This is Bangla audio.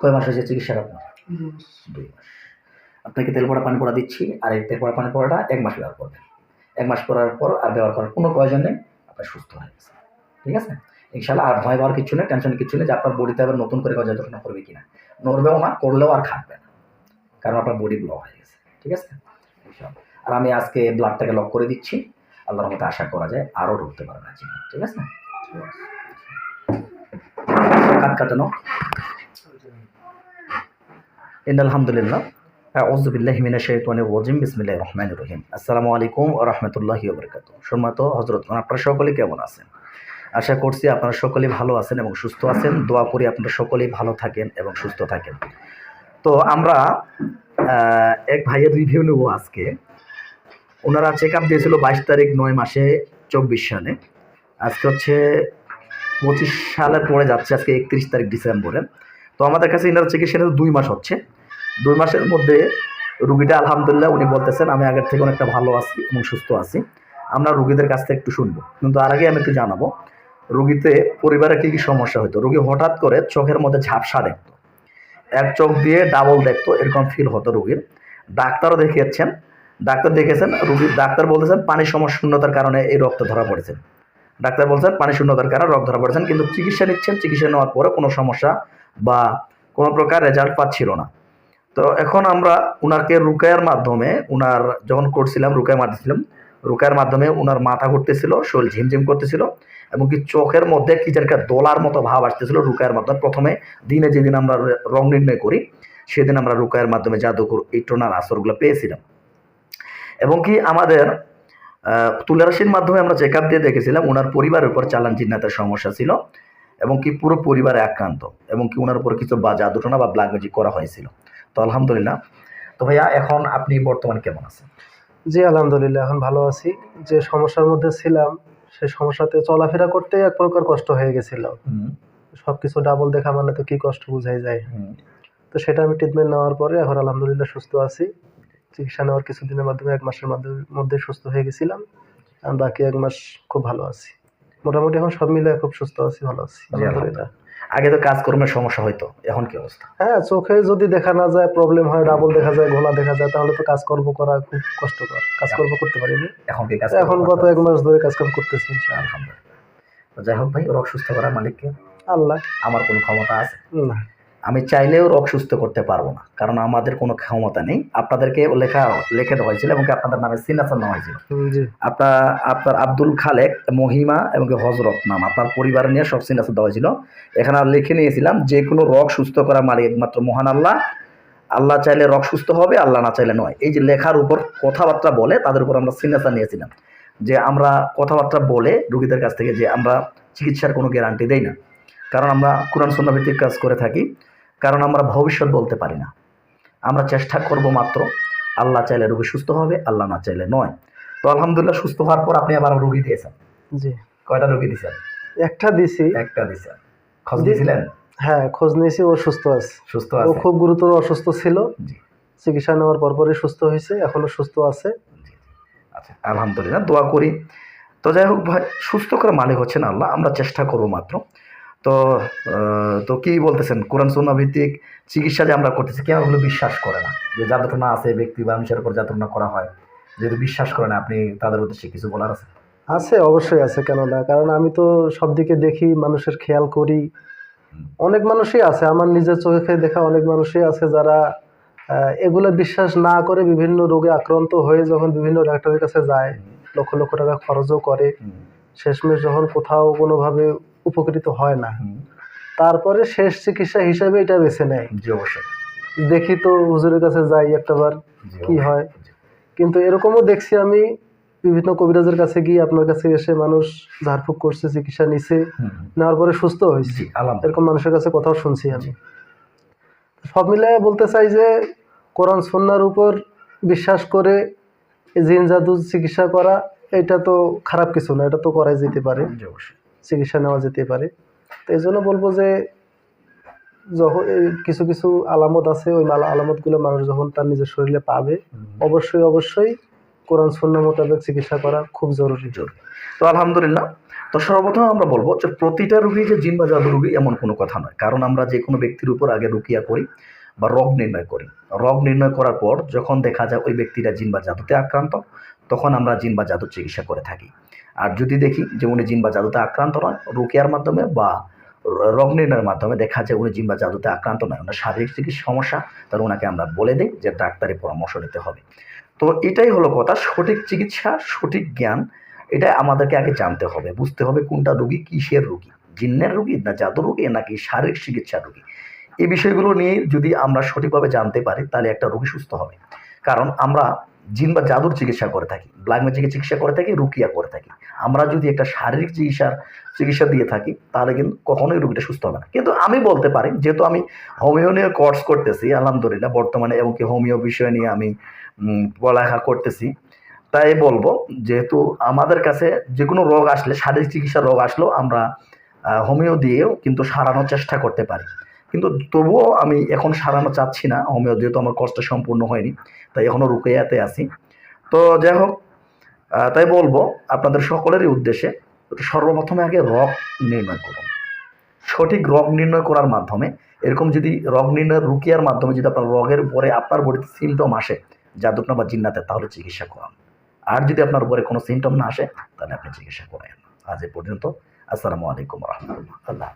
কয় মাস হয়েছে চিকিৎসার আপনার? দুই মাস। আপনাকে তেল পড়া পানি পড়া দিচ্ছি আর এই তেল পড়া পানি পড়াটা এক মাস ব্যবহার করবেন। এক মাস পড়ার পর আর ব্যবহার করার কোনো প্রয়োজন নেই আপনার সুস্থ হয়ে গেছে। ঠিক আছে? ইনশাল্লাহ আর ভয় পাওয়ার কিছু নেই টেনশন কিছু নেই যে আপনার বডিতে আবার নতুন করে যন্ত্রণা করবে কিনা। নড়বেও না করলেও আর খাটবে না কারণ আপনার বডি ব্লক হয়ে গেছে। ঠিক আছে? আর আমি আজকে ব্লাডটাকে লক করে দিচ্ছি। আল্লাহর মতো আশা করা যায় আরও ঢুকতে পারবে না ঠিক আছে? কাট কাটানো। ইন আলহামদুলিল্লাহ বিসমিল্লাহির রহমানির রহিম আলাইকুম আপনারা সকলে কেমন আছেন? আশা করছি আপনারা সকলেই ভালো আছেন এবং সুস্থ আছেন। দোয়া করি আপনারা সকলেই ভালো থাকেন এবং সুস্থ থাকেন। তো আমরা এক ভাইয়ের রিভিউ নেব আজকে। ওনারা চেক আপ দিয়েছিল বাইশ তারিখ নয় মাসে চব্বিশ সালে। আজকে হচ্ছে পঁচিশ সালে পরে যাচ্ছে, আজকে একত্রিশ তারিখ ডিসেম্বরে। তো আমাদের কাছে ইনার চিকিৎসা নিতে দুই মাস হচ্ছে। দুই মাসের মধ্যে রুগীটা, আলহামদুলিল্লাহ উনি বলতেছেন, আমি আগের থেকে অনেকটা ভালো আছি এবং সুস্থ আছি। আমরা রুগীদের কাছ থেকে একটু শুনব। কিন্তু আর আগে আমি একটু জানাব, রুগীতে পরিবারে কী কী সমস্যা হতো রুগী হঠাৎ করে চোখের মধ্যে ঝাপসা দেখতো। এক চোখ দিয়ে ডাবল দেখতো, এরকম ফিল হতো রুগীর। ডাক্তারও দেখিয়েছেন, ডাক্তার দেখেছেন রুগীর ডাক্তার বলতেছেন পানি সমশূন্যতার কারণে এই রক্ত ধরা পড়েছে। ডাক্তার বলছেন, পানি শূন্যতার কারণে রক্ত ধরা পড়েছেন, কিন্তু চিকিৎসা নিচ্ছেন। চিকিৎসা নেওয়ার পরে কোনো সমস্যা বা কোনো প্রকার রেজাল্ট পাচ্ছিল না। তো এখন আমরা উনাকে রুকায়ের মাধ্যমে, উনার যখন করছিলাম রুকায় মারতেছিলাম রুকায়ের মাধ্যমে উনার মাথা ঘুরতেছিল, শরীর ঝিমঝিম করতেছিল এবং কি চোখের মধ্যে কি যেন দোলার মতো ভাব আসতেছিল রুকায়ের মাধ্যমে। প্রথমে দিনে যেদিন আমরা রং নির্ণয় করি, সেদিন আমরা রুকায়ের মাধ্যমে জাদুকর এই টোনার আসরগুলো পেয়েছিলাম। এবং কি আমাদের তুলারাশির মাধ্যমে আমরা চেক দিয়ে দেখেছিলাম ওনার পরিবারের উপর চালান জিন্নাতের সমস্যা ছিল এবং কি পুরো পরিবারে আক্রান্ত এবং কি ওনার উপর কিছু বাজা জাদুটনা বা ব্ল্যাক ম্যাজিক করা হয়েছিল। তো আলহামদুলিল্লাহ। তো ভাইয়া এখন আপনি বর্তমানে কেমন আছেন? জি আলহামদুলিল্লাহ এখন ভালো আছি। যে সমস্যার মধ্যে ছিলাম সে সমস্যাতে চলাফেরা করতে এক প্রকার কষ্ট হয়ে গেছিল। সব কিছু ডাবল দেখা মানে তো কি কষ্ট বুঝাই যায়। তো সেটা আমি ট্রিটমেন্ট নেওয়ার পরে এখন আলহামদুলিল্লাহ সুস্থ আছি। চিকিৎসা নেওয়ার কিছুদিনের মাধ্যমে এক মাসের মধ্যে সুস্থ হয়ে গেছিলাম। আর বাকি এক মাস খুব ভালো আছি। মোটামুটি এখন সব মিলে খুব সুস্থ আছি ভালো আছি। আলহামদুলিল্লাহ। আগে তো কাজকর্মের সমস্যা হইতো এখন কি অবস্থা? হ্যাঁ চোখে যদি দেখা না যায় প্রবলেম হয় ডাবল দেখা যায় ঘোলা দেখা যায় তাহলে তো কাজকর্ম করা খুব কষ্টকর। কাজকর্ম করতে পারিনি। এখন কি কাজ এখন গত এক মাস ধরে কাজকাম করতেছি ইনশাআল্লাহ। আলহামদুলিল্লাহ। যাই হোক ভাই রোগ সুস্থ করার মালিককে আল্লাহ। আমার কোনো ক্ষমতা আছে? না। আমি চাইলেও রোগ সুস্থ করতে পারব না কারণ আমাদের কোনো ক্ষমতা নেই। আপনাদেরকে লেখা লিখে দেওয়া হয়েছিল এবং আপনাদের নামে সিগনেচার নেওয়া হয়েছিল। আপনার আপনার আব্দুল খালেক মহিমা এবং হজরত নাম আপনার পরিবার নিয়ে সব সিগনেচার দেওয়া হয়েছিল। এখানে লিখে নিয়েছিলাম যে কোনো রোগ সুস্থ করা মালিক একমাত্র মহান আল্লাহ। আল্লাহ চাইলে রোগ সুস্থ হবে আল্লাহ না চাইলে নয়। এই যে লেখার উপর কথাবার্তা বলে তাদের উপর আমরা সিগনেচার নিয়েছিলাম। যে আমরা কথাবার্তা বলে রুগীদের কাছ থেকে যে আমরা চিকিৎসার কোনো গ্যারান্টি দেই না। কারণ আমরা কোরআন সন্ন্যাভিত্তিক কাজ করে থাকি। কারণ আমরা ভবিষ্যৎ বলতে পারি না। আমরা চেষ্টা করব মাত্র আল্লাহ চাইলে রোগী সুস্থ হবে আল্লাহ না চাইলে নয়। তো আলহামদুলিল্লাহ সুস্থ হওয়ার পর আপনি আবার রুগী দিয়েছেন। জি। কয়টা রুগী দিয়েছেন? একটা দিছি। একটা দিয়েছেন খোঁজ। দিয়েছিলেন হ্যাঁ খোঁজ নিয়েছি ও সুস্থ আছে। সুস্থ আছে। ও খুব গুরুতর অসুস্থ ছিল। জি। চিকিৎসা নেওয়ার পরপরই সুস্থ হয়েছে এখনও সুস্থ আছে। আচ্ছা আলহামদুলিল্লাহ দোয়া করি। তো যাই হোক ভাই সুস্থ করে মালিক হচ্ছেন আল্লাহ আমরা চেষ্টা করব মাত্র। তো তো কি বলতেছেন? কোরআন সুন্না ভিত্তিক চিকিৎসা যে আমরা করতেছি কেউ ওগুলো বিশ্বাস করে না। যে যাতনা আছে ব্যক্তি বা মানুষের উপর যাতনা করা হয়। যেহেতু বিশ্বাস করে না আপনি তাদের উদ্দেশ্যে কিছু বলার আছে? আছে অবশ্যই আছে কেন না কারণ আমি তো সব দিকে দেখি মানুষের খেয়াল করি। অনেক মানুষই আছে আমার নিজের চোখে দেখা অনেক মানুষই আছে যারা এগুলো বিশ্বাস না করে বিভিন্ন রোগে আক্রান্ত হয়ে যখন বিভিন্ন ডাক্তারের কাছে যায় লক্ষ লক্ষ টাকা খরচও করে। শেষমেশ যখন কোথাও কোনোভাবে উপকৃত হয় না। তারপরে শেষ চিকিৎসা হিসাবে এটা বেছে নেয়। জি অবশ্যই। দেখি তো হুজুরের কাছে যাই একটাবার কি হয়। কিন্তু এরকমও দেখছি আমি বিভিন্ন কবিরাজের কাছে গিয়ে আপনার কাছে এসে মানুষ ঝাড়ফুঁক করছে চিকিৎসা নিছে নেওয়ার পরে সুস্থ হয়েছে। এরকম মানুষের কাছে কথাও শুনছি আমি। সব মিলে বলতে চাই যে কোরআন সন্ন্যার উপর বিশ্বাস করে জিন জাদু চিকিৎসা করা এটা তো খারাপ কিছু না এটা তো করাই যেতে পারে। অবশ্যই। চিকিৎসা নেওয়া যেতে পারে। তো এই জন্য বলব যে যখন এই কিছু কিছু আলামত আছে ওই আলামতগুলো মানুষ যখন তার নিজের শরীরে পাবে অবশ্যই অবশ্যই কোরআন শূন্য মোতাবেক চিকিৎসা করা খুব জরুরি। জরুরি। তো আলহামদুলিল্লাহ তো সর্বপ্রথম আমরা বলব যে প্রতিটা রুগী যে জিন বা জাদু রুগী এমন কোনো কথা নয়। কারণ আমরা যে কোনো ব্যক্তির উপর আগে রুকিয়া করি বা রোগ নির্ণয় করি। রোগ নির্ণয় করার পর যখন দেখা যায় ওই ব্যক্তিটা জিন বা জাদুতে আক্রান্ত তখন আমরা জিন বা জাদুর চিকিৎসা করে থাকি। আর যদি দেখি যে উনি জিন বা জাদুতে আক্রান্ত নয়, রুকিয়ার মাধ্যমে বা রোগ নির্ণয়ের মাধ্যমে দেখা যায় উনি জিম্বা জাদুতে আক্রান্ত নয় ওনার শারীরিক চিকিৎসা সমস্যা তাহলে ওনাকে আমরা বলে দিই যে ডাক্তারি পরামর্শ নিতে হবে। তো এটাই হলো কথা, সঠিক চিকিৎসা, সঠিক জ্ঞান, এটা আমাদেরকে আগে জানতে হবে, বুঝতে হবে কোনটা রুগী কিসের রুগী, জিন্নের রুগী না জাদু রুগী নাকি শারীরিক চিকিৎসা রুগী। এই বিষয়গুলো নিয়ে যদি আমরা সঠিকভাবে জানতে পারি, তাহলে একটা রোগী সুস্থ হবে। কারণ আমরা জিন বা জাদুর চিকিৎসা করে থাকি ব্ল্যাক ম্যাজিকের চিকিৎসা করে থাকি, রুকিয়া করে থাকি। আমরা যদি একটা শারীরিক চিকিৎসার, চিকিৎসা দিয়ে থাকি, তাহলে কিন্তু কখনোই রুগীটা সুস্থ হবে না। কিন্তু আমি বলতে পারি, যেহেতু আমি হোমিও নিয়ে কোর্স করতেছি, আলহামদুলিল্লাহ, বর্তমানে এবং কি হোমিও বিষয় নিয়ে আমি পড়ালেখা করতেছি, তাই বলব, যেহেতু আমাদের কাছে যে কোনো রোগ আসলে, শারীরিক চিকিৎসার রোগ আসলেও আমরা হোমিও দিয়েও কিন্তু সারানোর চেষ্টা করতে পারি। কিন্তু তবুও আমি এখন সারানো চাচ্ছি না, হোমিও, যেহেতু আমার কষ্ট সম্পূর্ণ হয়নি, তাই এখনও রুকেয়াতে আছি। তো যাই হোক তাই বলব, আপনাদের সকলেরই উদ্দেশ্যে সর্বপ্রথমে আগে রোগ নির্ণয় করুন। সঠিক রোগ নির্ণয় করার মাধ্যমে, এরকম যদি রোগ নির্ণয় রুকিয়ার মাধ্যমে যদি আপনার রোগের পরে আপনার বডিতে সিমটম আসে জাদুটনা বা জিন্নাতে, তাহলে চিকিৎসা করান। আর যদি আপনার উপরে কোনো সিমটম না আসে, তাহলে আপনি চিকিৎসা করেন আজ এ পর্যন্ত, আসসালামু আলাইকুম রহমতুল্লাহ।